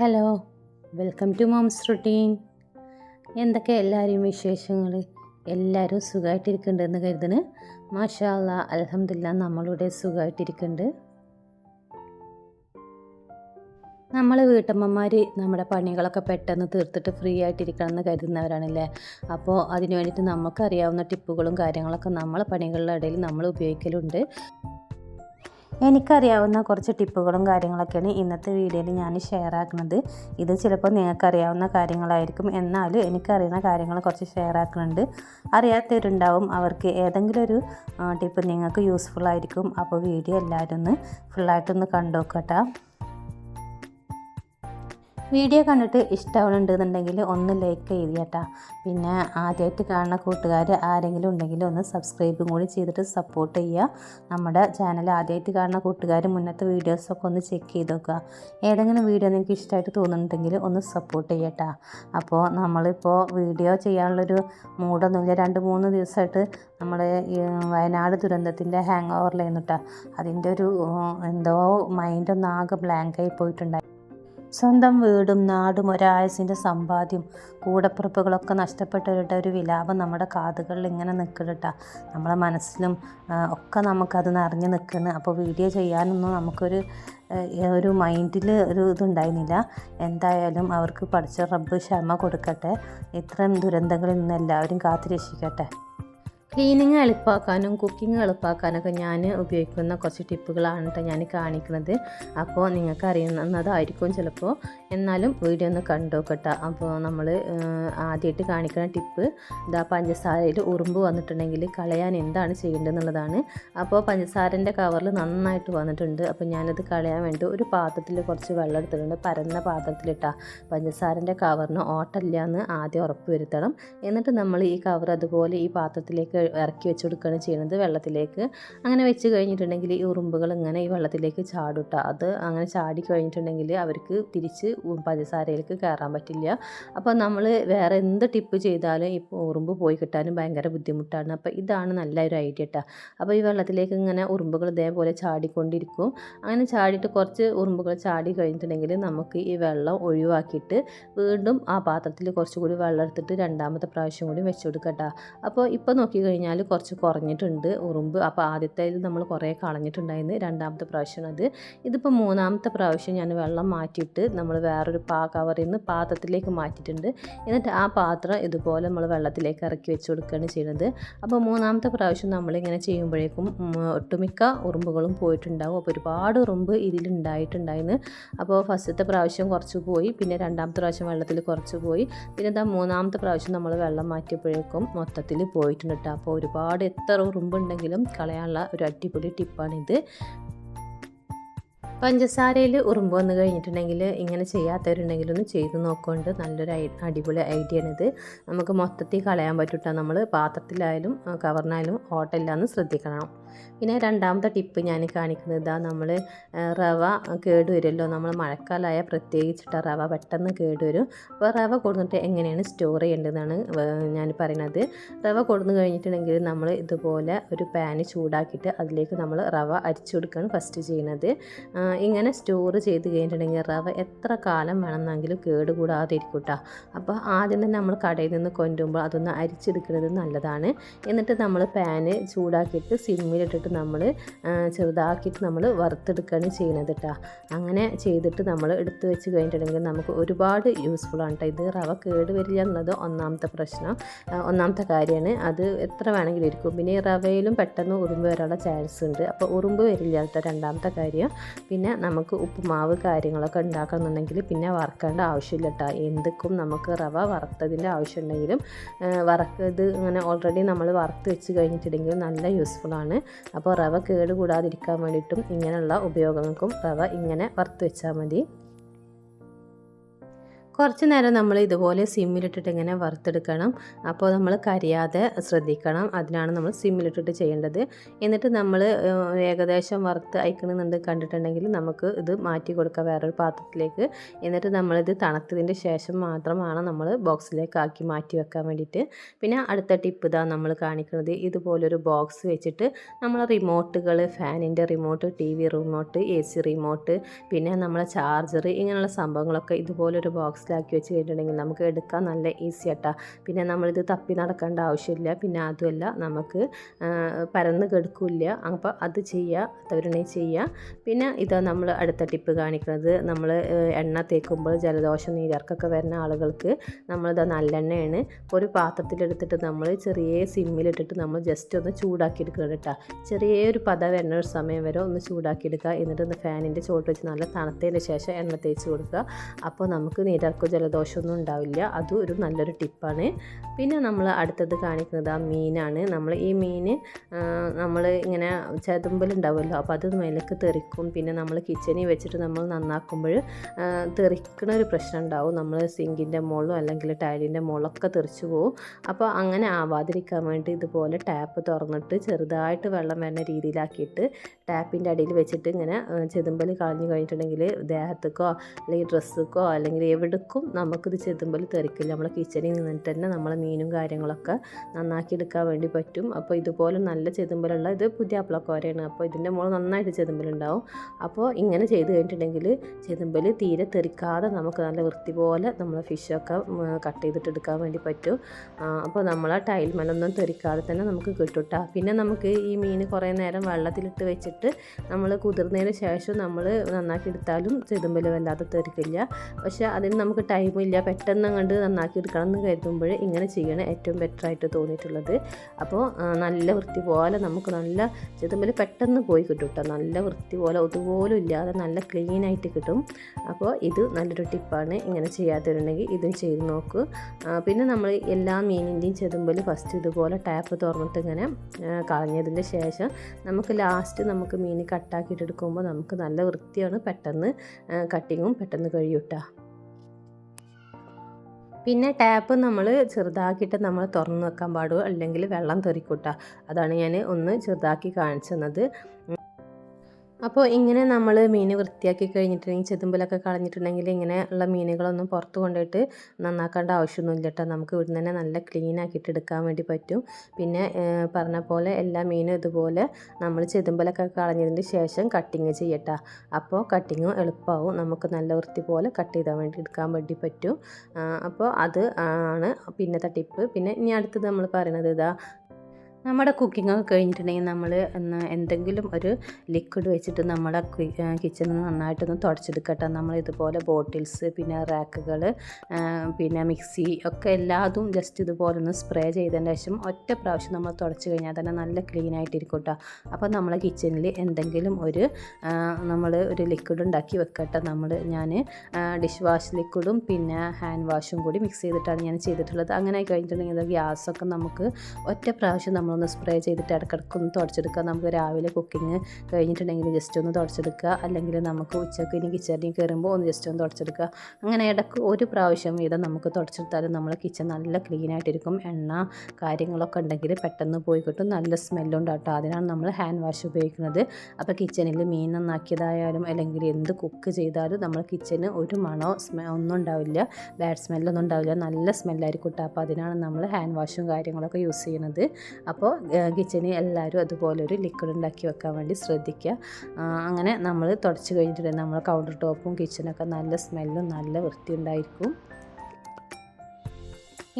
Hello welcome to mom's routine. എന്തൊക്കെ എല്ലാവരെയും വിശേഷങ്ങൾ? എല്ലാവരും സുഖമായിട്ടിരിക്കുന്നുണ്ടെന്ന് കരുതുന്നു. മാഷാല്ല അലഹമില്ല നമ്മളിവിടെ സുഖമായിട്ടിരിക്കുന്നുണ്ട് നമ്മൾ വീട്ടമ്മമാർ നമ്മുടെ പണികളൊക്കെ പെട്ടെന്ന് തീർത്തിട്ട് ഫ്രീ ആയിട്ടിരിക്കണം എന്ന് കരുതുന്നവരാണല്ലേ? അപ്പോൾ അതിന് വേണ്ടിയിട്ട് നമുക്കറിയാവുന്ന ടിപ്പുകളും കാര്യങ്ങളൊക്കെ നമ്മളെ പണികളുടെ ഇടയിൽ നമ്മൾ ഉപയോഗിക്കലുണ്ട്. എനിക്കറിയാവുന്ന കുറച്ച് ടിപ്പുകളും കാര്യങ്ങളൊക്കെയാണ് ഇന്നത്തെ വീഡിയോയിൽ ഞാൻ ഷെയർ ആക്കുന്നത്. ഇത് ചിലപ്പോൾ നിങ്ങൾക്കറിയാവുന്ന കാര്യങ്ങളായിരിക്കും. എന്നാലും എനിക്കറിയുന്ന കാര്യങ്ങൾ കുറച്ച് ഷെയർ ആക്കുന്നുണ്ട്. അറിയാത്തവരുണ്ടാവും. അവർക്ക് ഏതെങ്കിലും ഒരു ടിപ്പ് നിങ്ങൾക്ക് യൂസ്ഫുൾ ആയിരിക്കും. അപ്പോൾ വീഡിയോ എല്ലാവരും ഒന്ന് ഫുള്ളായിട്ടൊന്ന് കണ്ടു നോക്കട്ടോ വീഡിയോ കണ്ടിട്ട് ഇഷ്ടമാവുന്നുണ്ടെന്നുണ്ടെങ്കിൽ ഒന്ന് ലൈക്ക് ചെയ്തേട്ടാ പിന്നെ ആദ്യമായിട്ട് കാണുന്ന കൂട്ടുകാർ ആരെങ്കിലും ഉണ്ടെങ്കിൽ ഒന്ന് സബ്സ്ക്രൈബും കൂടി ചെയ്തിട്ട് സപ്പോർട്ട് ചെയ്യുക. നമ്മുടെ ചാനൽ ആദ്യമായിട്ട് കാണുന്ന കൂട്ടുകാർ മുന്നത്തെ വീഡിയോസൊക്കെ ഒന്ന് ചെക്ക് ചെയ്ത് നോക്കുക. ഏതെങ്കിലും വീഡിയോ നിങ്ങൾക്ക് ഇഷ്ടമായിട്ട് തോന്നുന്നുണ്ടെങ്കിൽ ഒന്ന് സപ്പോർട്ട് ചെയ്യട്ടാ അപ്പോൾ നമ്മളിപ്പോൾ വീഡിയോ ചെയ്യാനുള്ളൊരു മൂടൊന്നുമില്ല. രണ്ട് മൂന്ന് ദിവസമായിട്ട് നമ്മൾ വയനാട് ദുരന്തത്തിന്റെ ഹാങ് ഓവറിലായിരുന്നു കേട്ടോ അതിന്റെ ഒരു എന്തോ മൈൻഡൊന്നാകെ ബ്ലാങ്കായി പോയിട്ടുണ്ടായി. സ്വന്തം വീടും നാടും ഒരായസിന്റെ സമ്പാദ്യം കൂടപ്പിറപ്പുകളൊക്കെ നഷ്ടപ്പെട്ടവരുടെ ഒരു വിലാപം നമ്മുടെ കാതുകളിൽ ഇങ്ങനെ നിൽക്കണട്ടാ നമ്മളെ മനസ്സിലും ഒക്കെ നമുക്കത് നിറഞ്ഞു നിൽക്കുന്നു. അപ്പോൾ വീഡിയോ ചെയ്യാനൊന്നും നമുക്കൊരു ഒരു മൈൻഡിൽ ഒരു ഇതുണ്ടായിരുന്നില്ല. എന്തായാലും അവർക്ക് പഠിച്ച റബ്ബ് ക്ഷമ കൊടുക്കട്ടെ. ഇത്തരം ദുരന്തങ്ങളിൽ നിന്ന് എല്ലാവരും കാത്തു രക്ഷിക്കട്ടെ ക്ലീനിങ് എളുപ്പമാക്കാനും കുക്കിംഗ് എളുപ്പമാക്കാനൊക്കെ ഞാൻ ഉപയോഗിക്കുന്ന കുറച്ച് ടിപ്പുകളാണ് കേട്ടോ ഞാൻ കാണിക്കുന്നത്. അപ്പോൾ നിങ്ങൾക്ക് അറിയുന്നതായിരിക്കും ചിലപ്പോൾ എന്നാലും വീഡിയോ ഒന്ന് കണ്ടു നോക്കട്ടെ അപ്പോൾ നമ്മൾ ആദ്യമായിട്ട് കാണിക്കുന്ന ടിപ്പ് ഇതാ പഞ്ചസാരയിൽ ഉറുമ്പ് വന്നിട്ടുണ്ടെങ്കിൽ കളയാൻ എന്താണ് ചെയ്യേണ്ടതെന്നുള്ളതാണ്. അപ്പോൾ പഞ്ചസാരന്റെ കവറിൽ നന്നായിട്ട് വന്നിട്ടുണ്ട്. അപ്പോൾ ഞാനത് കളയാൻ വേണ്ടി ഒരു പാത്രത്തിൽ കുറച്ച് വെള്ളം എടുത്തിട്ടുണ്ട്. പരന്ന പാത്രത്തിലിട്ടാ പഞ്ചസാരന്റെ കവറിന് ഓട്ടമില്ല എന്ന് ആദ്യം ഉറപ്പ് വരുത്തണം. എന്നിട്ട് നമ്മൾ ഈ കവർ അതുപോലെ ഈ പാത്രത്തിലേക്ക് ഇറക്കി വെച്ച് കൊടുക്കുകയാണ് ചെയ്യുന്നത് വെള്ളത്തിലേക്ക്. അങ്ങനെ വെച്ച് കഴിഞ്ഞിട്ടുണ്ടെങ്കിൽ ഈ ഉറുമ്പുകൾ ഇങ്ങനെ ഈ വെള്ളത്തിലേക്ക് ചാടുട്ട അത് അങ്ങനെ ചാടി കഴിഞ്ഞിട്ടുണ്ടെങ്കിൽ അവർക്ക് തിരിച്ച് പഞ്ചസാരയിലേക്ക് കയറാൻ പറ്റില്ല. അപ്പോൾ നമ്മൾ വേറെ എന്ത് ടിപ്പ് ചെയ്താലും ഇപ്പോൾ ഉറുമ്പ് പോയി കിട്ടാനും ഭയങ്കര ബുദ്ധിമുട്ടാണ്. അപ്പോൾ ഇതാണ് നല്ലൊരു ഐഡിയ കേട്ടോ അപ്പോൾ ഈ വെള്ളത്തിലേക്ക് ഇങ്ങനെ ഉറുമ്പുകൾ ഇതേപോലെ ചാടിക്കൊണ്ടിരിക്കും. അങ്ങനെ ചാടിയിട്ട് കുറച്ച് ഉറുമ്പുകൾ ചാടി കഴിഞ്ഞിട്ടുണ്ടെങ്കിൽ നമുക്ക് ഈ വെള്ളം ഒഴിവാക്കിയിട്ട് വീണ്ടും ആ പാത്രത്തിൽ കുറച്ചുകൂടി വെള്ളം എടുത്തിട്ട് രണ്ടാമത്തെ പ്രാവശ്യം കൂടി വെച്ച് കൊടുക്കട്ടോ അപ്പോൾ ഇപ്പോൾ നോക്കി കഴിഞ്ഞാൽ കുറച്ച് കുറഞ്ഞിട്ടുണ്ട് ഉറുമ്പ്. അപ്പോൾ ആദ്യത്തെ നമ്മൾ കുറേ കളഞ്ഞിട്ടുണ്ടായിരുന്നു. രണ്ടാമത്തെ പ്രാവശ്യം അത്. ഇതിപ്പോൾ മൂന്നാമത്തെ പ്രാവശ്യം ഞാൻ വെള്ളം മാറ്റിയിട്ട് നമ്മൾ വേറൊരു പാ കവറിൽ നിന്ന് പാത്രത്തിലേക്ക് മാറ്റിയിട്ടുണ്ട്. എന്നിട്ട് ആ പാത്രം ഇതുപോലെ നമ്മൾ വെള്ളത്തിലേക്ക് ഇറക്കി വെച്ച് കൊടുക്കുകയാണ് ചെയ്യുന്നത്. അപ്പോൾ മൂന്നാമത്തെ പ്രാവശ്യം നമ്മളിങ്ങനെ ചെയ്യുമ്പോഴേക്കും ഒട്ടുമിക്ക ഉറുമ്പുകളും പോയിട്ടുണ്ടാവും. അപ്പോൾ ഒരുപാട് ഉറുമ്പ് ഇതിലുണ്ടായിട്ടുണ്ടായിരുന്നു. അപ്പോൾ ഫസ്റ്റത്തെ പ്രാവശ്യം കുറച്ച് പോയി പിന്നെ രണ്ടാമത്തെ പ്രാവശ്യം വെള്ളത്തിൽ കുറച്ച് പോയി. പിന്നെ എന്താ മൂന്നാമത്തെ പ്രാവശ്യം നമ്മൾ വെള്ളം മാറ്റിയപ്പോഴേക്കും മൊത്തത്തിൽ പോയിട്ടുണ്ട് കേട്ടോ അപ്പോൾ ഒരുപാട് എത്ര ഉറുമ്പുണ്ടെങ്കിലും കളയാനുള്ള ഒരു അടിപൊളി ടിപ്പാണിത്. പഞ്ചസാരയിൽ ഉറുമ്പ് വന്നു കഴിഞ്ഞിട്ടുണ്ടെങ്കിൽ ഇങ്ങനെ ചെയ്യാത്തവരുണ്ടെങ്കിൽ ഒന്ന് ചെയ്ത് നോക്കുകൊണ്ട് നല്ലൊരു അടിപൊളി ഐഡിയ ആണിത് നമുക്ക് മൊത്തത്തിൽ കളയാൻ പറ്റൂട്ടാ. നമ്മൾ പാത്രത്തിലായാലും കവറിനായാലും ഓട്ടമില്ലാന്ന് ശ്രദ്ധിക്കണം. പിന്നെ രണ്ടാമത്തെ ടിപ്പ് ഞാൻ കാണിക്കുന്നത് ഇതാ നമ്മൾ റവ കേടുവരുമല്ലോ. നമ്മൾ മഴക്കാലമായ പ്രത്യേകിച്ചിട്ട് റവ പെട്ടെന്ന് കേടുവരും. അപ്പോൾ റവ കൊടുത്തിട്ട് എങ്ങനെയാണ് സ്റ്റോർ ചെയ്യേണ്ടതെന്നാണ് ഞാൻ പറയുന്നത് റവ കൊടുന്നു കഴിഞ്ഞിട്ടുണ്ടെങ്കിൽ നമ്മൾ ഇതുപോലെ ഒരു പാന് ചൂടാക്കിയിട്ട് അതിലേക്ക് നമ്മൾ റവ അരിച്ചു കൊടുക്കുകയാണ് ഫസ്റ്റ് ചെയ്യുന്നത് ഇങ്ങനെ സ്റ്റോർ ചെയ്ത് കഴിഞ്ഞിട്ടുണ്ടെങ്കിൽ റവ എത്ര കാലം വേണമെന്നെങ്കിലും കേടുകൂടാതെ ഇരിക്കും അപ്പോൾ ആദ്യം തന്നെ നമ്മൾ കടയിൽ നിന്ന് കൊണ്ടുപോകുമ്പോൾ അതൊന്ന് അരിച്ചെടുക്കുന്നത് നല്ലതാണ്. എന്നിട്ട് നമ്മൾ പാന് ചൂടാക്കിയിട്ട് സിമ്മിലിട്ടിട്ട് നമ്മൾ ചെറുതാക്കിയിട്ട് നമ്മൾ വറുത്തെടുക്കുകയാണ് ചെയ്യുന്നത് കേട്ടോ അങ്ങനെ ചെയ്തിട്ട് നമ്മൾ എടുത്ത് വെച്ച് കഴിഞ്ഞിട്ടുണ്ടെങ്കിൽ നമുക്ക് ഒരുപാട് യൂസ്ഫുൾ ആണ് കേട്ടോ ഇത് റവ കേട് വരില്ല എന്നുള്ളത് ഒന്നാമത്തെ പ്രശ്നം. ഒന്നാമത്തെ കാര്യമാണ് അത് എത്ര വേണമെങ്കിലും ഇരിക്കും. പിന്നെ റവയിലും പെട്ടെന്ന് ഉറുമ്പ് വരാനുള്ള ചാൻസ് ഉണ്ട്. അപ്പോൾ ഉറുമ്പ് വരില്ല കേട്ടോ രണ്ടാമത്തെ കാര്യം. പിന്നെ നമുക്ക് ഉപ്പുമാവ് കാര്യങ്ങളൊക്കെ ഉണ്ടാക്കണമെന്നുണ്ടെങ്കിൽ പിന്നെ വറക്കേണ്ട ആവശ്യമില്ല കേട്ടോ എന്തൊക്കും നമുക്ക് റവ വറുത്തതിന്റെ ആവശ്യമുണ്ടെങ്കിലും വറക്കത് ഇങ്ങനെ ഓൾറെഡി നമ്മൾ വറുത്ത് വെച്ച് കഴിഞ്ഞിട്ടുണ്ടെങ്കിൽ നല്ല യൂസ്ഫുള്ളാണ് അപ്പോൾ റവ കേടുകൂടാതിരിക്കാൻ വേണ്ടിയിട്ടും ഇങ്ങനെയുള്ള ഉപയോഗങ്ങൾക്കും റവ ഇങ്ങനെ വറുത്ത് വെച്ചാൽ മതി. കുറച്ച് നേരം നമ്മൾ ഇതുപോലെ സിമ്മിലിട്ടിട്ട് ഇങ്ങനെ വറുത്തെടുക്കണം. അപ്പോൾ നമ്മൾ കരിയാതെ ശ്രദ്ധിക്കണം. അതിനാണ് നമ്മൾ സിമ്മിലിട്ടിട്ട് ചെയ്യേണ്ടത്. എന്നിട്ട് നമ്മൾ ഏകദേശം വറുത്ത് അയക്കണമെന്നുണ്ട് കണ്ടിട്ടുണ്ടെങ്കിൽ നമുക്ക് ഇത് മാറ്റി കൊടുക്കാം വേറൊരു പാത്രത്തിലേക്ക്. എന്നിട്ട് നമ്മളിത് തണുത്തതിന്റെ ശേഷം മാത്രമാണ് നമ്മൾ ബോക്സിലേക്ക് ആക്കി മാറ്റി വെക്കാൻ വേണ്ടിയിട്ട്. പിന്നെ അടുത്ത ടിപ്പ് ഇതാ നമ്മൾ കാണിക്കുന്നത്. ഇതുപോലൊരു ബോക്സ് വെച്ചിട്ട് നമ്മൾ റിമോട്ടുകൾ ഫാനിന്റെ remote T V remote A C remote പിന്നെ നമ്മളെ ചാർജർ ഇങ്ങനെയുള്ള സംഭവങ്ങളൊക്കെ ഇതുപോലൊരു ബോക്സിലാക്കി വെച്ച് കഴിഞ്ഞിട്ടുണ്ടെങ്കിൽ നമുക്ക് എടുക്കാൻ നല്ല ഈസി ആട്ടാ. പിന്നെ നമ്മളിത് തപ്പി നടക്കേണ്ട ആവശ്യമില്ല. പിന്നെ അതുമല്ല നമുക്ക് പരന്ന് കെടുക്കില്ല. അപ്പോൾ അത് ചെയ്യുക തവരണേ ചെയ്യുക പിന്നെ ഇതാ നമ്മൾ അടുത്ത ടിപ്പ് കാണിക്കുന്നത് നമ്മൾ എണ്ണ തേക്കുമ്പോൾ ജലദോഷം നീരർക്കൊക്കെ വരുന്ന ആളുകൾക്ക് നമ്മളിതാ നല്ലെണ്ണയാണ്. ഒരു പാത്രത്തിലെടുത്തിട്ട് നമ്മൾ ചെറിയ സിമ്മിലിട്ടിട്ട് നമ്മൾ ജസ്റ്റ് ഒന്ന് ചൂടാക്കി എടുക്കുക കേട്ടോ. ചെറിയൊരു പത വരുന്ന ഒരു സമയം വരെ ഒന്ന് ചൂടാക്കി എടുക്കുക എന്നിട്ട് ഒന്ന് ഫാനിന്റെ ചോട്ട് വെച്ച് നല്ല തണുത്തതിന് ശേഷം എണ്ണ തേച്ച് കൊടുക്കുക. അപ്പോൾ നമുക്ക് നീരിറക്കോ ജലദോഷമൊന്നും ഉണ്ടാവില്ല. അതും ഒരു നല്ലൊരു ടിപ്പാണ്. പിന്നെ നമ്മൾ അടുത്തത് കാണിക്കുന്നത് ആ മീനാണ്. നമ്മൾ ഈ മീൻ നമ്മൾ ഇങ്ങനെ ചതുമ്പലുണ്ടാവുമല്ലോ അപ്പോൾ അത് മേലേക്ക് തെറിക്കും. പിന്നെ നമ്മൾ കിച്ചണിൽ വെച്ചിട്ട് നമ്മൾ നന്നാക്കുമ്പോൾ തെറിക്കണ ഒരു പ്രശ്നം ഉണ്ടാവും. നമ്മൾ സിങ്കിന്റെ മുകളിലും അല്ലെങ്കിൽ ടൈലിന്റെ മുകളിലൊക്കെ തെറിച്ചു പോകും അപ്പോൾ അങ്ങനെ ആവാതിരിക്കാൻ വേണ്ടി ഇതുപോലെ ടാപ്പ് തുറന്നിട്ട് ചെറുതായിട്ട് വെള്ളം വരുന്ന രീതിയിലാക്കിയിട്ട് ടാപ്പിന്റെ അടിയിൽ വെച്ചിട്ട് ഇങ്ങനെ ചെതുമ്പൽ കളഞ്ഞു കഴിഞ്ഞിട്ടുണ്ടെങ്കിൽ ദേഹത്തേക്കോ അല്ലെങ്കിൽ ഡ്രസ്സുക്കോ അല്ലെങ്കിൽ എവിടേക്കും നമുക്കിത് ചെതുമ്പൽ തെറിക്കില്ല. നമ്മളെ കിച്ചണിൽ നിന്നിട്ട് തന്നെ നമ്മളെ മീനും കാര്യങ്ങളൊക്കെ നന്നാക്കി എടുക്കാൻ വേണ്ടി പറ്റും. അപ്പോൾ ഇതുപോലെ നല്ല ചെതുമ്പലുള്ള ഇത് പുതിയ അപ്പളക്കോരയാണ്. അപ്പോൾ ഇതിന്റെ മുകളിൽ നന്നായിട്ട് ചെതുമ്പലുണ്ടാവും. അപ്പോൾ ഇങ്ങനെ ചെയ്ത് കഴിഞ്ഞിട്ടുണ്ടെങ്കിൽ ചെതുമ്പൽ തീരെ തെറിക്കാതെ നമുക്ക് നല്ല വൃത്തി പോലെ നമ്മളെ ഫിഷൊക്കെ കട്ട് ചെയ്തിട്ട് എടുക്കാൻ വേണ്ടി പറ്റും. അപ്പോൾ നമ്മളെ ടൈൽ മലൊന്നും തെറിക്കാതെ തന്നെ നമുക്ക് കിട്ടും പിന്നെ നമുക്ക് ഈ മീൻ കുറേ നേരം വെള്ളത്തിലിട്ട് വെച്ചിട്ട് നമ്മൾ കുതിർന്നതിന് ശേഷം നമ്മൾ നന്നാക്കി എടുത്താലും ചെതുമ്പൽ വല്ലാതെ തെറിക്കില്ല. പക്ഷേ അതിന് നമുക്ക് ടൈമില്ല പെട്ടെന്ന് കണ്ട് നന്നാക്കി എടുക്കണം എന്ന് കരുതുമ്പോൾ ഇങ്ങനെ ചെയ്യണം ഏറ്റവും ബെറ്റർ ആയിട്ട് തോന്നിയിട്ടുള്ളത്. അപ്പോൾ നല്ല വൃത്തി പോലെ നമുക്ക് നല്ല ചെറുതുമ്പോൾ പെട്ടെന്ന് പോയി കിട്ടും കേട്ടോ നല്ല വൃത്തി പോലെ അതുപോലും ഇല്ലാതെ നല്ല ക്ലീൻ ആയിട്ട് കിട്ടും. അപ്പോൾ ഇത് നല്ലൊരു ടിപ്പാണ് ഇങ്ങനെ ചെയ്യാത്തവരുണ്ടെങ്കിൽ ഇതും ചെയ്ത് നോക്കൂ. പിന്നെ നമ്മൾ എല്ലാ മീനിന്റെയും ചെതുമ്പോൾ ഫസ്റ്റ് ഇതുപോലെ ടാപ്പ് തുറന്നിട്ട് ഇങ്ങനെ കളഞ്ഞതിന്റെ ശേഷം നമുക്ക് ലാസ്റ്റ് നമുക്ക് മീൻ കട്ടാക്കിയിട്ട് എടുക്കുമ്പോൾ നമുക്ക് നല്ല വൃത്തിയാണ് പെട്ടെന്ന് കട്ടിങ്ങും പെട്ടെന്ന് കഴിയൂട്ടാ പിന്നെ ടാപ്പ് നമ്മൾ ചെറുതാക്കിയിട്ട് നമ്മൾ തുറന്ന് വെക്കാൻ പാടുള്ളൂ അല്ലെങ്കിൽ വെള്ളം തെറിക്കൂട്ട? അതാണ് ഞാൻ ഒന്ന് ചെറുതാക്കി കാണിച്ചു തന്നത്. അപ്പോൾ ഇങ്ങനെ നമ്മൾ മീൻ വൃത്തിയാക്കി കഴിഞ്ഞിട്ടുണ്ടെങ്കിൽ ചെതുമ്പലൊക്കെ കളഞ്ഞിട്ടുണ്ടെങ്കിൽ ഇങ്ങനെ ഉള്ള മീനുകളൊന്നും പുറത്ത് കൊണ്ടുപോയിട്ട് നന്നാക്കേണ്ട ആവശ്യമൊന്നുമില്ല കേട്ടോ നമുക്ക് ഇവിടെ തന്നെ നല്ല ക്ലീൻ ആക്കിയിട്ട് എടുക്കാൻ വേണ്ടി പറ്റും. പിന്നെ പറഞ്ഞ പോലെ എല്ലാ മീനും ഇതുപോലെ നമ്മൾ ചെതുമ്പലൊക്കെ കളഞ്ഞതിന് ശേഷം കട്ടിങ് ചെയ്യട്ടോ. അപ്പോൾ കട്ടിങ്ങും എളുപ്പമാവും നമുക്ക് നല്ല വൃത്തി പോലെ കട്ട് ചെയ്താൽ വേണ്ടി എടുക്കാൻ വേണ്ടി പറ്റും. അപ്പോൾ അത് ആണ് പിന്നത്തെ ടിപ്പ് പിന്നെ ഇനി അടുത്തത് നമ്മൾ പറയുന്നത് ഇതാ നമ്മുടെ കുക്കിംഗ് ഒക്കെ കഴിഞ്ഞിട്ടുണ്ടെങ്കിൽ നമ്മൾ എന്തെങ്കിലും ഒരു ലിക്വിഡ് വെച്ചിട്ട് നമ്മുടെ കിച്ചൺ നന്നായിട്ടൊന്ന് തുടച്ചെടുക്കട്ടെ. നമ്മൾ ഇതുപോലെ ബോട്ടിൽസ് പിന്നെ റാക്കുകൾ പിന്നെ മിക്സി ഒക്കെ എല്ലാതും ജസ്റ്റ് ഇതുപോലെ ഒന്ന് സ്പ്രേ ചെയ്തതിന് ശേഷം ഒറ്റ പ്രാവശ്യം നമ്മൾ തുടച്ച് കഴിഞ്ഞാൽ തന്നെ നല്ല ക്ലീൻ ആയിട്ടിരിക്കും കേട്ടോ അപ്പോൾ നമ്മളെ കിച്ചണിൽ എന്തെങ്കിലും ഒരു നമ്മൾ ഒരു ലിക്വിഡ് ഉണ്ടാക്കി വെക്കട്ടെ. നമ്മൾ ഞാൻ ഡിഷ് വാഷ് ലിക്വിഡും പിന്നെ ഹാൻഡ് വാഷും കൂടി മിക്സ് ചെയ്തിട്ടാണ് ഞാൻ ചെയ്തിട്ടുള്ളത്. അങ്ങനെ കഴിഞ്ഞിട്ടുണ്ടെങ്കിൽ ഗ്യാസൊക്കെ നമുക്ക് ഒറ്റ പ്രാവശ്യം നമ്മൾ നമ്മളൊന്ന് സ്പ്രേ ചെയ്തിട്ട് ഇടയ്ക്കിടയ്ക്ക് ഒന്ന് തുടച്ചെടുക്കുക. നമുക്ക് രാവിലെ കുക്കിംഗ് കഴിഞ്ഞിട്ടുണ്ടെങ്കിൽ ജസ്റ്റ് ഒന്ന് തുടച്ചെടുക്കുക. അല്ലെങ്കിൽ നമുക്ക് ഉച്ചയ്ക്ക് ഇനി കിച്ചണിൽ കയറുമ്പോൾ ഒന്ന് ജസ്റ്റ് ഒന്ന് തുടച്ചെടുക്കുക. അങ്ങനെ ഇടയ്ക്ക് ഒരു പ്രാവശ്യം വീതം നമുക്ക് തുടച്ചെടുത്താലും നമ്മൾ കിച്ചൺ നല്ല ക്ലീൻ ആയിട്ടിരിക്കും. എണ്ണ കാര്യങ്ങളൊക്കെ ഉണ്ടെങ്കിൽ പെട്ടെന്ന് പോയി കിട്ടും. നല്ല സ്മെല്ലുണ്ട് കേട്ടോ. അതിനാണ് നമ്മൾ ഹാൻഡ് വാഷ് ഉപയോഗിക്കുന്നത്. അപ്പോൾ കിച്ചണിൽ മീൻ നന്നാക്കിയതായാലും അല്ലെങ്കിൽ എന്ത് കുക്ക് ചെയ്താലും നമ്മൾ കിച്ചന് ഒരു മണോ സ്മെ ഒന്നും ഉണ്ടാവില്ല. ബാഡ് സ്മെല്ലൊന്നും ഉണ്ടാവില്ല. നല്ല സ്മെല്ലായിരിക്കും കേട്ടോ. അപ്പോൾ അതിനാണ് നമ്മൾ ഹാൻഡ് വാഷും കാര്യങ്ങളൊക്കെ യൂസ് ചെയ്യുന്നത്. അപ്പോൾ കിച്ചണിൽ എല്ലാവരും അതുപോലെ ഒരു ലിക്വിഡ് ഉണ്ടാക്കി വെക്കാൻ വേണ്ടി ശ്രദ്ധിക്കുക. അങ്ങനെ നമ്മൾ തുടച്ച് കഴിഞ്ഞിട്ടുണ്ടെങ്കിൽ നമ്മൾ കൗണ്ടർ ടോപ്പും കിച്ചണൊക്കെ നല്ല സ്മെല്ലും നല്ല വൃത്തി ഉണ്ടായിരിക്കും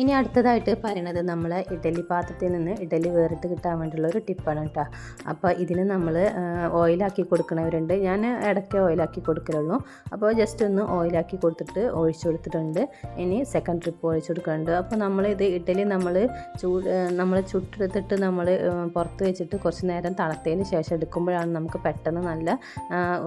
ഇനി അടുത്തതായിട്ട് പറയുന്നത് നമ്മൾ ഇഡലി പാത്രത്തിൽ നിന്ന് ഇഡലി വേറിട്ട് കിട്ടാൻ വേണ്ടിയുള്ള ഒരു ടിപ്പാണ് കേട്ടോ. അപ്പോൾ ഇതിന് നമ്മൾ ഓയിലാക്കി കൊടുക്കണവരുണ്ട്. ഞാൻ ഇടയ്ക്ക് ഓയിലാക്കി കൊടുക്കലുള്ളൂ. അപ്പോൾ ജസ്റ്റ് ഒന്ന് ഓയിലാക്കി കൊടുത്തിട്ട് ഒഴിച്ചു കൊടുത്തിട്ടുണ്ട്. ഇനി സെക്കൻഡ് ട്രിപ്പ് ഒഴിച്ചു കൊടുക്കുന്നുണ്ട് അപ്പോൾ നമ്മൾ ഇത് ഇഡലി നമ്മൾ ചൂട് നമ്മൾ ചുട്ടെടുത്തിട്ട് നമ്മൾ പുറത്ത് വെച്ചിട്ട് കുറച്ച് നേരം തണുത്തതിന് ശേഷം എടുക്കുമ്പോഴാണ് നമുക്ക് പെട്ടെന്ന് നല്ല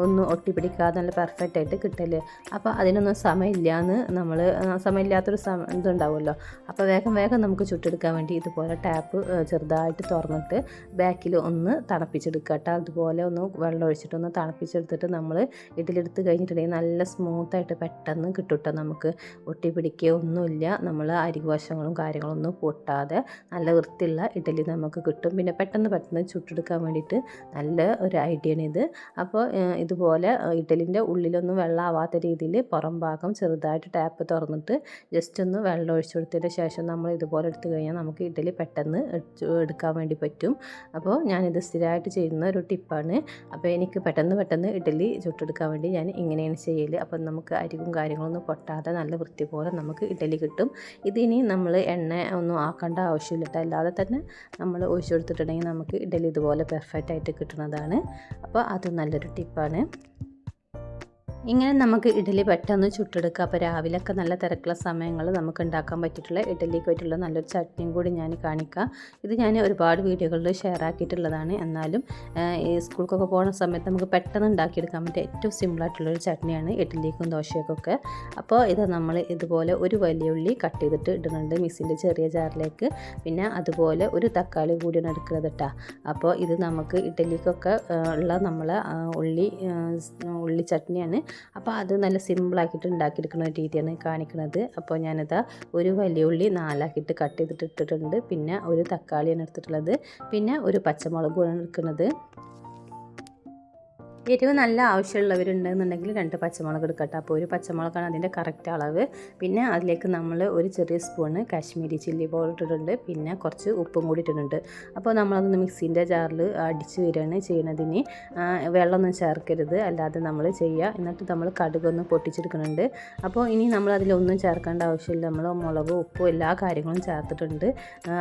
ഒന്ന് ഒട്ടിപ്പിടിക്കാതെ നല്ല പെർഫെക്റ്റ് ആയിട്ട് അപ്പോൾ അതിനൊന്നും സമയമില്ല എന്ന് നമ്മൾ സമയമില്ലാത്തൊരു സമ ഇതുണ്ടാവുമല്ലോ. അപ്പോൾ വേഗം വേഗം നമുക്ക് ചുട്ടെടുക്കാൻ വേണ്ടി ഇതുപോലെ ടാപ്പ് ചെറുതായിട്ട് തുറന്നിട്ട് ബാക്കിൽ ഒന്ന് തണുപ്പിച്ചെടുക്കുക കേട്ടോ. അതുപോലെ ഒന്ന് വെള്ളം ഒഴിച്ചിട്ട് ഒന്ന് തണുപ്പിച്ചെടുത്തിട്ട് നമ്മൾ ഇതിലെടുത്ത് കഴിഞ്ഞിട്ടുണ്ടെങ്കിൽ നല്ല സ്മൂത്തായിട്ട് പെട്ടെന്ന് കിട്ടും നമുക്ക്. ഒട്ടി പിടിക്കുകയോ ഒന്നുമില്ല. നമ്മൾ അരിവശങ്ങളും കാര്യങ്ങളൊന്നും പൊട്ടാതെ നല്ല വൃത്തിയുള്ള ഇഡലി നമുക്ക് കിട്ടും. പിന്നെ പെട്ടെന്ന് പെട്ടെന്ന് ചുട്ടെടുക്കാൻ വേണ്ടിയിട്ട് നല്ല ഒരു ഇത് അപ്പോൾ ഇതുപോലെ ഇഡലിന്റെ ഉള്ളിലൊന്നും വെള്ളമാവാത്ത രീതിയിൽ പുറം ഭാഗം ചെറുതായിട്ട് ടാപ്പ് തുറന്നിട്ട് ജസ്റ്റ് ഒന്ന് വെള്ളം ഒഴിച്ചു കൊടുത്തതിന് ശേഷം നമ്മൾ ഇതുപോലെ എടുത്തു കഴിഞ്ഞാൽ നമുക്ക് ഇഡ്ഡലി പെട്ടെന്ന് എടുക്കാൻ വേണ്ടി പറ്റും. അപ്പോൾ ഞാനിത് സ്ഥിരമായിട്ട് ചെയ്യുന്ന ഒരു ടിപ്പാണ്. അപ്പോൾ എനിക്ക് പെട്ടെന്ന് പെട്ടെന്ന് ഇഡ്ഡലി ചുട്ടെടുക്കാൻ വേണ്ടി ഞാൻ ഇങ്ങനെയാണ് ചെയ്യൽ അപ്പോൾ നമുക്ക് അരിവും കാര്യങ്ങളൊന്നും പൊട്ടാതെ നല്ല വൃത്തി പോലെ നമുക്ക് ഇഡ്ഡലി കിട്ടും. ഇതിനി നമ്മൾ എണ്ണ ഒന്നും ആക്കേണ്ട ആവശ്യമില്ല. അല്ലാതെ തന്നെ നമ്മൾ ഒഴിച്ചു കൊടുത്തിട്ടുണ്ടെങ്കിൽ നമുക്ക് ഇഡ്ഡലി ഇതുപോലെ പെർഫെക്റ്റ് ആയിട്ട് കിട്ടുന്നതാണ്. അപ്പോൾ അത് നല്ലൊരു ടിപ്പാണ്. ഇങ്ങനെ നമുക്ക് ഇഡലി പെട്ടെന്ന് ചുട്ടെടുക്കാം അപ്പോൾ രാവിലെയൊക്കെ നല്ല തിരക്കുള്ള സമയങ്ങൾ നമുക്ക് ഉണ്ടാക്കാൻ പറ്റിയിട്ടുള്ള ഇഡലിക്ക് പറ്റിയുള്ള നല്ലൊരു ചട്നിയും കൂടി ഞാൻ കാണിക്കാം. ഇത് ഞാൻ ഒരുപാട് വീഡിയോകളിൽ ഷെയർ ആക്കിയിട്ടുള്ളതാണ്. എന്നാലും ഈ സ്കൂൾക്കൊക്കെ പോകുന്ന സമയത്ത് നമുക്ക് പെട്ടെന്ന് ഉണ്ടാക്കിയെടുക്കാൻ പറ്റിയ ഏറ്റവും സിമ്പിളായിട്ടുള്ളൊരു ചട്നിയാണ് ഇഡലിക്കും ദോശയ്ക്കൊക്കെ. അപ്പോൾ ഇത് നമ്മൾ ഇതുപോലെ ഒരു വലിയ ഉള്ളി കട്ട് ചെയ്തിട്ട് ഇടുന്നുണ്ട് മിക്സിന്റെ ചെറിയ ജാറിലേക്ക്. പിന്നെ അതുപോലെ ഒരു തക്കാളി കൂടിയാണ് എടുക്കുന്നത് കേട്ടോ അപ്പോൾ ഇത് നമുക്ക് ഇഡലിക്കൊക്കെ ഉള്ള നമ്മളെ ഉള്ളി ഉള്ളി ചട്നിയാണ് അപ്പോൾ അത് നല്ല സിമ്പിളാക്കിയിട്ട് ഉണ്ടാക്കിയെടുക്കുന്ന ഒരു രീതിയാണ് കാണിക്കുന്നത്. അപ്പോൾ ഞാനിതാ ഒരു വലിയ ഉള്ളി നാലാക്കിയിട്ട് കട്ട് ചെയ്തിട്ട് ഇട്ടിട്ടുണ്ട് പിന്നെ ഒരു തക്കാളിയാണ് എടുത്തിട്ടുള്ളത്. പിന്നെ ഒരു പച്ചമുളകുമാണ് എടുക്കുന്നത്. എരിവ് നല്ല ആവശ്യമുള്ളവരുണ്ടെന്നുണ്ടെങ്കിൽ രണ്ട് പച്ചമുളക് എടുക്കട്ടെ. അപ്പോൾ ഒരു പച്ചമുളകാണ് അതിന്റെ കറക്റ്റ് അളവ്. പിന്നെ അതിലേക്ക് നമ്മൾ ഒരു ചെറിയ സ്പൂണ് കാശ്മീരി ചില്ലി പൗഡർ ഇട്ടിട്ടുണ്ട്. പിന്നെ കുറച്ച് ഉപ്പും കൂടി ഇട്ടിട്ടുണ്ട്. അപ്പോൾ നമ്മളതൊന്ന് മിക്സിന്റെ ജാറിൽ അടിച്ച് വരികയാണ് ചെയ്യുന്നതിന് വെള്ളമൊന്നും ചേർക്കരുത്. അല്ലാതെ നമ്മൾ ചെയ്യുക. എന്നിട്ട് നമ്മൾ കടുകൊന്ന് പൊട്ടിച്ചെടുക്കുന്നുണ്ട്. അപ്പോൾ ഇനി നമ്മൾ അതിലൊന്നും ചേർക്കേണ്ട ആവശ്യമില്ല. നമ്മൾ മുളക് ഉപ്പും എല്ലാ കാര്യങ്ങളും ചേർത്തിട്ടുണ്ട്.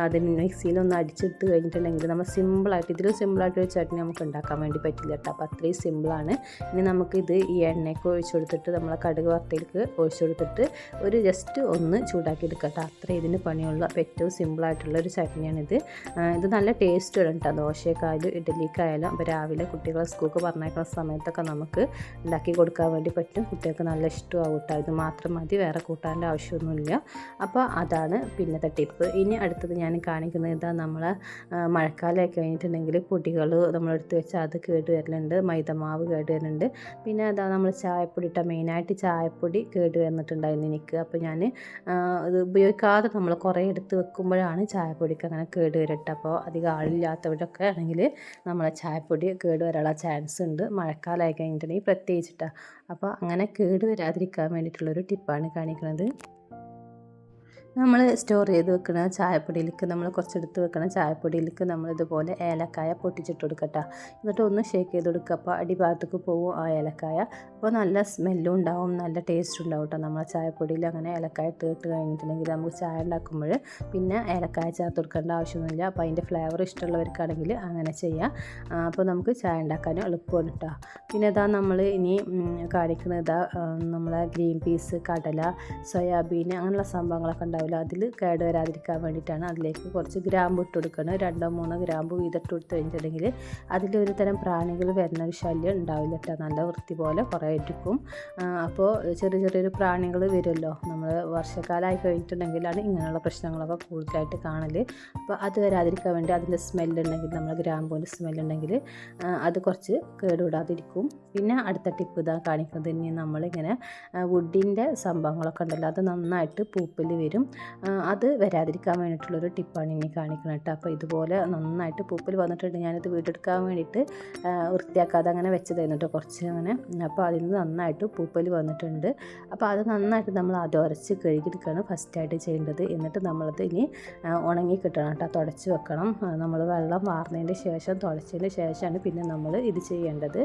അത് മിക്സിയിലൊന്ന് അടിച്ചിട്ട് കഴിഞ്ഞിട്ടുണ്ടെങ്കിൽ നമ്മൾ സിമ്പിളായിട്ട് ഇതിലും സിമ്പിളായിട്ടൊരു ചട്നി നമുക്ക് ഉണ്ടാക്കാൻ വേണ്ടി പറ്റില്ല കേട്ടോ. അപ്പോൾ അത്രയും സിമ്പിളാണ്. ഇനി നമുക്കിത് ഈ എണ്ണയൊക്കെ ഒഴിച്ചു കൊടുത്തിട്ട് നമ്മളെ കടുക് വറുത്തേക്ക് ഒഴിച്ചു കൊടുത്തിട്ട് ഒരു ജസ്റ്റ് ഒന്ന് ചൂടാക്കി എടുക്കട്ടെ അത്രേ ഇതിന് പണിയുള്ള. അപ്പോൾ ഏറ്റവും സിമ്പിളായിട്ടുള്ള ഒരു ചട്നിയാണിത്. ഇത് നല്ല ടേസ്റ്റ് വരും കേട്ടോ. ദോശക്കായാലും ഇഡ്ഡലിക്കായാലും അപ്പോൾ രാവിലെ കുട്ടികളെ സ്കൂൾക്ക് പറഞ്ഞേക്കുന്ന സമയത്തൊക്കെ നമുക്ക് ഉണ്ടാക്കി കൊടുക്കാൻ വേണ്ടി പറ്റും. കുട്ടികൾക്ക് നല്ല ഇഷ്ടമാവും കേട്ടോ. ഇത് മാത്രം മതി. വേറെ കൂട്ടാന്റെ ആവശ്യമൊന്നുമില്ല. അപ്പോൾ അതാണ് പിന്നത്തെ ടിപ്പ് ഇനി അടുത്തത് ഞാൻ കാണിക്കുന്നത് ഇതാ നമ്മൾ മഴക്കാലമൊക്കെ കഴിഞ്ഞിട്ടുണ്ടെങ്കിൽ പൊടികൾ നമ്മളെടുത്ത് വെച്ചാൽ അത് കേട് വരലുണ്ട്. മൈദമാവ് കേട് വരുന്നുണ്ട്. പിന്നെ അതാ നമ്മൾ ചായപ്പൊടി ഇട്ട മെയിനായിട്ട് ചായപ്പൊടി കേട് വന്നിട്ടുണ്ടായിരുന്നു എനിക്ക്. അപ്പോൾ ഞാൻ ഇത് ഉപയോഗിക്കാതെ നമ്മൾ കുറേ എടുത്ത് വെക്കുമ്പോഴാണ് ചായപ്പൊടിക്ക് അങ്ങനെ കേട് വരട്ടെ. അപ്പോൾ അധികം ആളില്ലാത്തവരൊക്കെ ആണെങ്കിൽ നമ്മളെ ചായപ്പൊടി കേട് വരാനുള്ള ചാൻസ് ഉണ്ട്. മഴക്കാലമായി കഴിഞ്ഞിട്ടുണ്ടെങ്കിൽ പ്രത്യേകിച്ചിട്ടാണ് അപ്പോൾ അങ്ങനെ കേട് വരാതിരിക്കാൻ വേണ്ടിയിട്ടുള്ളൊരു ടിപ്പാണ് കാണിക്കുന്നത് നമ്മൾ സ്റ്റോർ ചെയ്ത് വെക്കുന്ന ചായപ്പൊടിയിലേക്ക് നമ്മൾ കുറച്ചെടുത്ത് വെക്കുന്ന ചായപ്പൊടിയിലേക്ക് നമ്മൾ ഇതുപോലെ ഏലക്കായ പൊട്ടിച്ചിട്ട് കൊടുക്കട്ടോ. എന്നിട്ട് ഒന്ന് ഷേക്ക് ചെയ്ത് കൊടുക്കുക. അപ്പോൾ അടിഭാഗത്തേക്ക് പോകും ആ ഏലക്കായ. അപ്പോൾ നല്ല സ്മെല്ലും ഉണ്ടാവും. നല്ല ടേസ്റ്റ് ഉണ്ടാവും കേട്ടോ നമ്മളെ ചായപ്പൊടിയിൽ അങ്ങനെ ഏലക്കായ ഇട്ട് ഇട്ട് കഴിഞ്ഞിട്ടുണ്ടെങ്കിൽ നമുക്ക് ചായ ഉണ്ടാക്കുമ്പോൾ പിന്നെ ഏലക്കായ ചേർത്ത് കൊടുക്കേണ്ട ആവശ്യമൊന്നുമില്ല. അപ്പോൾ അതിന്റെ ഫ്ലേവർ ഇഷ്ടമുള്ളവർക്കാണെങ്കിൽ അങ്ങനെ ചെയ്യാം. അപ്പോൾ നമുക്ക് ചായ ഉണ്ടാക്കാനും എളുപ്പമാണ് കേട്ടോ പിന്നെ ഇതാ നമ്മൾ ഇനി കാണിക്കുന്നത് ഇതാ നമ്മളെ ഗ്രീൻ പീസ് കടല സോയാബീൻ അങ്ങനെയുള്ള സംഭവങ്ങളൊക്കെ ഉണ്ടാവില്ല. അതിൽ കേട് വരാതിരിക്കാൻ വേണ്ടിയിട്ടാണ് അതിലേക്ക് കുറച്ച് ഗ്രാമ്പ് ഇട്ട് കൊടുക്കണം രണ്ടോ മൂന്നോ ഗ്രാമ്പ് വീതിട്ട് കൊടുത്ത് കഴിഞ്ഞിട്ടുണ്ടെങ്കിൽ അതിൽ ഒരു തരം പ്രാണികൾ വരുന്ന ഒരു ശല്യം ഉണ്ടാവില്ല കേട്ടോ. നല്ല വൃത്തി പോലെ കുറേ എടുക്കും. അപ്പോൾ ചെറിയ ചെറിയൊരു പ്രാണികൾ വരുമല്ലോ. നമ്മൾ വർഷക്കാലമായി കഴിഞ്ഞിട്ടുണ്ടെങ്കിലാണ് ഇങ്ങനെയുള്ള പ്രശ്നങ്ങളൊക്കെ കൂടുതലായിട്ട് കാണൽ അപ്പോൾ അത് വരാതിരിക്കാൻ വേണ്ടി അതിന്റെ സ്മെല്ലുണ്ടെങ്കിൽ നമ്മൾ ഗ്രാമ്പൂന്റെ സ്മെല്ലുണ്ടെങ്കിൽ അത് കുറച്ച് കേടുവിടാതിരിക്കും. പിന്നെ അടുത്ത ടിപ്പ് ഇതാ കാണിക്കുന്നത്. ഇനി നമ്മളിങ്ങനെ വുഡിന്റെ സംഭവങ്ങളൊക്കെ ഉണ്ടല്ലോ അത് നന്നായിട്ട് പൂപ്പിൽ വരും. അത് വരാതിരിക്കാൻ വേണ്ടിയിട്ടുള്ളൊരു ടിപ്പാണ് ഇനി കാണിക്കുന്നത് കേട്ടോ. അപ്പോൾ ഇതുപോലെ നന്നായിട്ട് പൂപ്പിൽ വന്നിട്ടുണ്ട്. ഞാനിത് വീടെടുക്കാൻ വേണ്ടിയിട്ട് വൃത്തിയാക്കാതെ അങ്ങനെ വെച്ചതായിരുന്നു കേട്ടോ കുറച്ച് അങ്ങനെ. അപ്പോൾ അതിൽ നിന്ന് നന്നായിട്ട് പൂപ്പൽ വന്നിട്ടുണ്ട്. അപ്പോൾ അത് നന്നായിട്ട് നമ്മൾ അത് ഉരച്ച് കഴുകിയെടുക്കുകയാണ് ഫസ്റ്റായിട്ട് ചെയ്യേണ്ടത്. എന്നിട്ട് നമ്മളത് ഇനി ഉണങ്ങി കിട്ടണം കേട്ടോ. തുടച്ച് വെക്കണം. നമ്മൾ വെള്ളം വാർന്നതിന്റെ ശേഷം തുടച്ചതിന് ശേഷമാണ് പിന്നെ നമ്മൾ ഇത് ചെയ്യേണ്ടത്.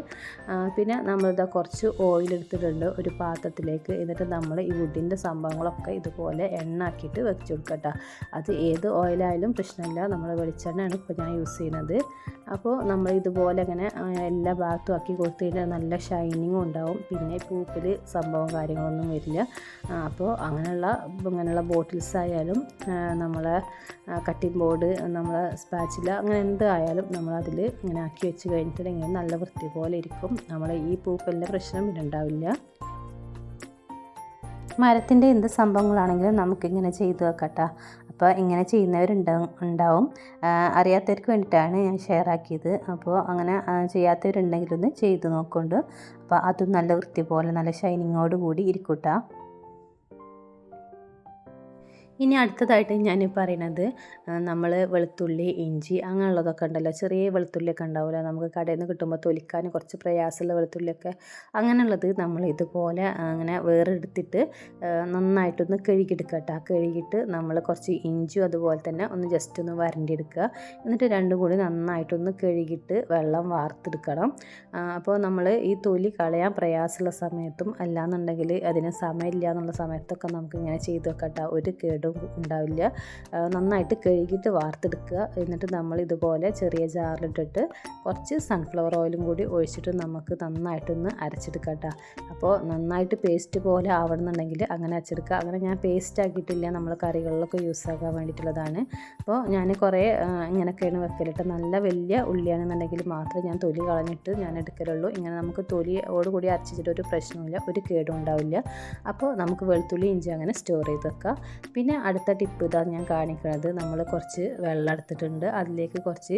പിന്നെ നമ്മളിതാ കുറച്ച് ഓയിൽ എടുത്തിട്ടുണ്ട് ഒരു പാത്രത്തിലേക്ക്. എന്നിട്ട് നമ്മൾ ഈ വുഡിന്റെ സംഭവങ്ങളൊക്കെ ഇതുപോലെ എണ്ണ ആക്കിയിട്ട് വെച്ച് കൊടുക്കട്ടോ. അത് ഏത് ഓയിലായാലും പ്രശ്നമില്ല. നമ്മൾ വെളിച്ചെണ്ണയാണ് ഇപ്പോൾ ഞാൻ യൂസ് ചെയ്യുന്നത്. അപ്പോൾ നമ്മൾ ഇതുപോലെ അങ്ങനെ എല്ലാ ഭാഗത്തും ആക്കി കൊടുത്തു കഴിഞ്ഞാൽ നല്ല ഷൈനിങ്ങും ഉണ്ടാവും. പിന്നെ പൂപ്പിൽ സംഭവം കാര്യങ്ങളൊന്നും വരില്ല. അപ്പോൾ അങ്ങനെയുള്ള ഇങ്ങനെയുള്ള ബോട്ടിൽസ് ആയാലും നമ്മളെ കട്ടിംഗ് ബോർഡ് നമ്മളെ സ്പാച്ചില അങ്ങനെ എന്തായാലും നമ്മളതിൽ ഇങ്ങനെ ആക്കി വെച്ച് കഴിഞ്ഞിട്ടുണ്ടെങ്കിൽ നല്ല വൃത്തി പോലെ ഇരിക്കും. നമ്മളെ ഈ പൂപ്പലിന്റെ പ്രശ്നം പിന്നെ ഉണ്ടാവില്ല. മരത്തിന്റെ എന്ത് സംഭവങ്ങളാണെങ്കിലും നമുക്കിങ്ങനെ ചെയ്തു വെക്കട്ടോ. അപ്പോൾ ഇങ്ങനെ ചെയ്യുന്നവരുണ്ടാവും ഉണ്ടാവും. അറിയാത്തവർക്ക് വേണ്ടിയിട്ടാണ് ഞാൻ ഷെയർ ആക്കിയത്. അപ്പോൾ അങ്ങനെ ചെയ്യാത്തവരുണ്ടെങ്കിലൊന്ന് ചെയ്തു നോക്കുന്നുണ്ട് അപ്പോൾ അതും നല്ല വൃത്തി പോലെ നല്ല ഷൈനിങ്ങോട് കൂടി ഇരിക്കൂട്ടാ. ഇനി അടുത്തതായിട്ട് ഞാൻ പറയണത് നമ്മൾ വെളുത്തുള്ളി ഇഞ്ചി അങ്ങനെയുള്ളതൊക്കെ ഉണ്ടല്ലോ. ചെറിയ വെളുത്തുള്ളിയൊക്കെ ഉണ്ടാവില്ല നമുക്ക് കടയിൽ നിന്ന് കിട്ടുമ്പോൾ തൊലിക്കാൻ കുറച്ച് പ്രയാസമുള്ള വെളുത്തുള്ളിയൊക്കെ അങ്ങനെയുള്ളത് നമ്മൾ ഇതുപോലെ അങ്ങനെ വേറെടുത്തിട്ട് ആ, നന്നായിട്ടൊന്ന് കഴുകിയെടുക്കുക കേട്ടോ കഴുകിയിട്ട് നമ്മൾ കുറച്ച് ഇഞ്ചും അതുപോലെ തന്നെ ഒന്ന് ജസ്റ്റ് ഒന്ന് വരണ്ടിയെടുക്കുക. എന്നിട്ട് രണ്ടും കൂടി നന്നായിട്ടൊന്ന് കഴുകിയിട്ട് വെള്ളം വാർത്തെടുക്കണം. അപ്പോൾ നമ്മൾ ഈ തൊലി കളയാൻ പ്രയാസമുള്ള സമയത്തും അല്ലാന്നുണ്ടെങ്കിൽ അതിന് സമയമില്ല എന്നുള്ള സമയത്തൊക്കെ നമുക്ക് ഇങ്ങനെ ചെയ്ത് വെക്കാം ഒരു കേടും ഉണ്ടാവില്ല. നന്നായിട്ട് കഴുകിയിട്ട് വാർത്തെടുക്കുക. എന്നിട്ട് നമ്മൾ ഇതുപോലെ ചെറിയ ജാറിലിട്ടിട്ട് കുറച്ച് സൺഫ്ലവർ ഓയിലും കൂടി ഒഴിച്ചിട്ട് നമുക്ക് നന്നായിട്ടൊന്ന് അരച്ചെടുക്കാം കേട്ടോ. അപ്പോൾ നന്നായിട്ട് പേസ്റ്റ് പോലെ ആവണമെന്നുണ്ടെങ്കിൽ അങ്ങനെ അരച്ചെടുക്കുക. അങ്ങനെ ഞാൻ പേസ്റ്റ് ആക്കിയിട്ടില്ല. നമ്മൾ കറികളിലൊക്കെ യൂസ് ആക്കാൻ വേണ്ടിയിട്ടുള്ളതാണ്. അപ്പോൾ ഞാൻ കുറേ ഇങ്ങനെയൊക്കെയാണ് വെക്കലിട്ട്. നല്ല വലിയ ഉള്ളിയാണെന്നുണ്ടെങ്കിൽ മാത്രമേ ഞാൻ തൊലി കളഞ്ഞിട്ട് ഞാൻ എടുക്കലുള്ളൂ. ഇങ്ങനെ നമുക്ക് തൊലിയോട് കൂടി അരച്ചിട്ട് ഒരു പ്രശ്നമില്ല ഒരു കേടും ഉണ്ടാവില്ല. അപ്പോൾ നമുക്ക് വെളുത്തുള്ളി ഇഞ്ചി അങ്ങനെ സ്റ്റോർ ചെയ്ത് വെക്കാം. പിന്നെ അടുത്ത ടിപ്പ് ഇതാ ഞാൻ കാണിക്കുന്നത് നമ്മൾ കുറച്ച് വെള്ളം എടുത്തിട്ടുണ്ട്. അതിലേക്ക് കുറച്ച്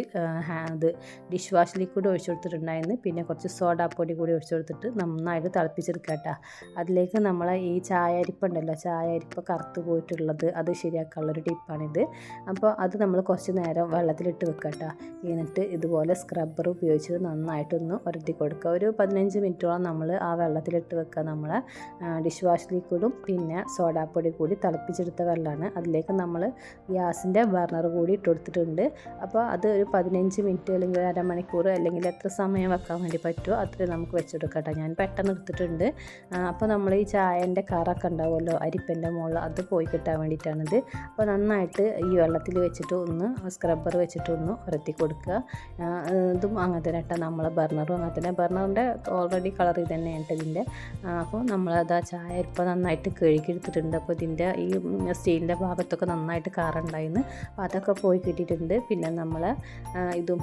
ഇത് ഡിഷ് വാഷ് ലിക്വിഡ് ഒഴിച്ചു കൊടുത്തിട്ടുണ്ടായിരുന്നു. പിന്നെ കുറച്ച് സോഡാപ്പൊടി കൂടി ഒഴിച്ചു കൊടുത്തിട്ട് നന്നായിട്ട് തിളപ്പിച്ചെടുക്കുക കേട്ടോ. അതിലേക്ക് നമ്മൾ ഈ ചായ അരിപ്പുണ്ടല്ലോ ചായ അരിപ്പ് കറുത്ത് പോയിട്ടുള്ളത് അത് ശരിയാക്കാനുള്ളൊരു ടിപ്പാണിത്. അപ്പോൾ അത് നമ്മൾ കുറച്ച് നേരം വെള്ളത്തിലിട്ട് വെക്കുക കേട്ടോ. എന്നിട്ട് ഇതുപോലെ സ്ക്രബ്ബർ ഉപയോഗിച്ച് നന്നായിട്ടൊന്ന് ഉരട്ടി കൊടുക്കുക. ഒരു പതിനഞ്ച് മിനിറ്റോളം നമ്മൾ ആ വെള്ളത്തിലിട്ട് വെക്കുക നമ്മൾ ഡിഷ് വാഷ് ലിക്വിഡും പിന്നെ സോഡാപ്പൊടി കൂടി തിളപ്പിച്ചെടുത്ത വെള്ളമാണ് അതിലേക്ക് നമ്മൾ ഗ്യാസിന്റെ ബർണർ കൂടി ഇട്ട് കൊടുത്തിട്ടുണ്ട് അപ്പോൾ അത് ഒരു പതിനഞ്ച് മിനിറ്റ് അല്ലെങ്കിൽ അരമണിക്കൂർ അല്ലെങ്കിൽ എത്ര സമയം വെക്കാൻ വേണ്ടി പറ്റുമോ അത്ര നമുക്ക് വെച്ചെടുക്കട്ടെ ഞാൻ പെട്ടെന്ന് എടുത്തിട്ടുണ്ട്. അപ്പോൾ നമ്മൾ ഈ ചായന്റെ കറൊക്കെ ഉണ്ടാവുമല്ലോ അരിപ്പന്റെ മുകളിൽ അത് പോയി കിട്ടാൻ വേണ്ടിയിട്ടാണിത്. അപ്പോൾ നന്നായിട്ട് ഈ വെള്ളത്തിൽ വെച്ചിട്ട് ഒന്ന് സ്ക്രബ്ബർ വെച്ചിട്ട് ഒന്ന് ഉരത്തി കൊടുക്കുക. ഇതും അങ്ങനെ തന്നെ ഇട്ടാൽ നമ്മളെ ബർണറും അങ്ങനെ തന്നെ. ബർണറിന്റെ ഓൾറെഡി കളർ ഇത് തന്നെയാണ് ഇതിന്റെ. അപ്പോൾ നമ്മളത് ആ ചായ ഇപ്പോൾ നന്നായിട്ട് കഴുകി എടുത്തിട്ടുണ്ട് അപ്പോൾ ഇതിന്റെ ഈ സ്റ്റീലിന്റെ ഭാഗത്തൊക്കെ നന്നായിട്ട് കാറുണ്ടായിരുന്നു അപ്പോൾ അതൊക്കെ പോയി കിട്ടിയിട്ടുണ്ട്. പിന്നെ നമ്മൾ ഇതും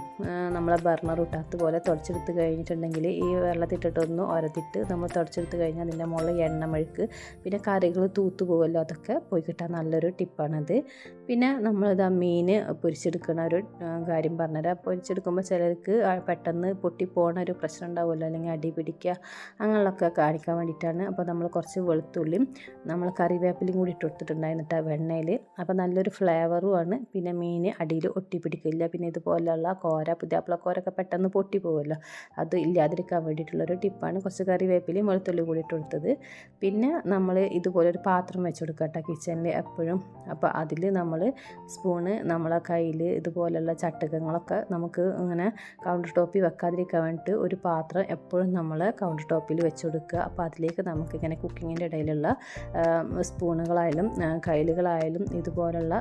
നമ്മളെ ബർണർ ഇട്ടാത്ത പോലെ തുടച്ചെടുത്ത് കഴിഞ്ഞിട്ടുണ്ടെങ്കിൽ ഈ വെള്ളത്തിട്ടിട്ടൊന്ന് ഒരത്തിട്ട് നമ്മൾ തുടച്ചെടുത്ത് കഴിഞ്ഞാൽ അതിന്റെ മുകളിൽ എണ്ണമെഴുക്ക് പിന്നെ കറികൾ തൂത്തു പോകുമല്ലോ അതൊക്കെ പോയി കിട്ടാൻ നല്ലൊരു ടിപ്പാണത്. പിന്നെ നമ്മളിതാ മീൻ പൊരിച്ചെടുക്കണ ഒരു കാര്യം പറഞ്ഞുതരാം പൊരിച്ചെടുക്കുമ്പോൾ ചിലർക്ക് പെട്ടെന്ന് പൊട്ടിപ്പോണ ഒരു പ്രശ്നം ഉണ്ടാവുമല്ലോ അല്ലെങ്കിൽ അടി പിടിക്കുക അങ്ങനെയുള്ളതൊക്കെ കാണിക്കാൻ വേണ്ടിയിട്ടാണ്. അപ്പോൾ നമ്മൾ കുറച്ച് വെളുത്തുള്ളിയും നമ്മൾ കറിവേപ്പിലയും കൂടി ഇട്ട് കൊടുത്തിട്ടുണ്ടായിരുന്നു വെണ്ണയിൽ അപ്പോൾ നല്ലൊരു ഫ്ലേവറുമാണ്. പിന്നെ മീൻ അടിയിൽ ഒട്ടിപ്പിടിക്കില്ല. പിന്നെ ഇതുപോലെയുള്ള കോര പുതിയാപ്പിളക്കോരൊക്കെ പെട്ടെന്ന് പൊട്ടി പോകുമല്ലോ അത് ഇല്ലാതിരിക്കാൻ വേണ്ടിയിട്ടുള്ളൊരു ടിപ്പാണ്. കുറച്ച് കറിവേപ്പിലയും വെളുത്തുള്ളി കൂടി കൊടുത്തത്. പിന്നെ നമ്മൾ ഇതുപോലൊരു പാത്രം വെച്ച് കൊടുക്കട്ടെ കേട്ടോ കിച്ചണിൽ എപ്പോഴും. അപ്പോൾ അതിൽ നമ്മൾ സ്പൂണ് നമ്മളെ കയ്യിൽ ഇതുപോലെയുള്ള ചട്ടകങ്ങളൊക്കെ നമുക്ക് ഇങ്ങനെ കൗണ്ടർ ടോപ്പിൽ വെക്കാതിരിക്കാൻ വേണ്ടിയിട്ട് ഒരു പാത്രം എപ്പോഴും നമ്മൾ കൗണ്ടർ ടോപ്പിൽ വെച്ച് കൊടുക്കുക അപ്പോൾ അതിലേക്ക് നമുക്കിങ്ങനെ കുക്കിങ്ങിന്റെ ഇടയിലുള്ള സ്പൂണുകളായാലും ആ, കയ്യിലുകളായാലും ഇതുപോലുള്ള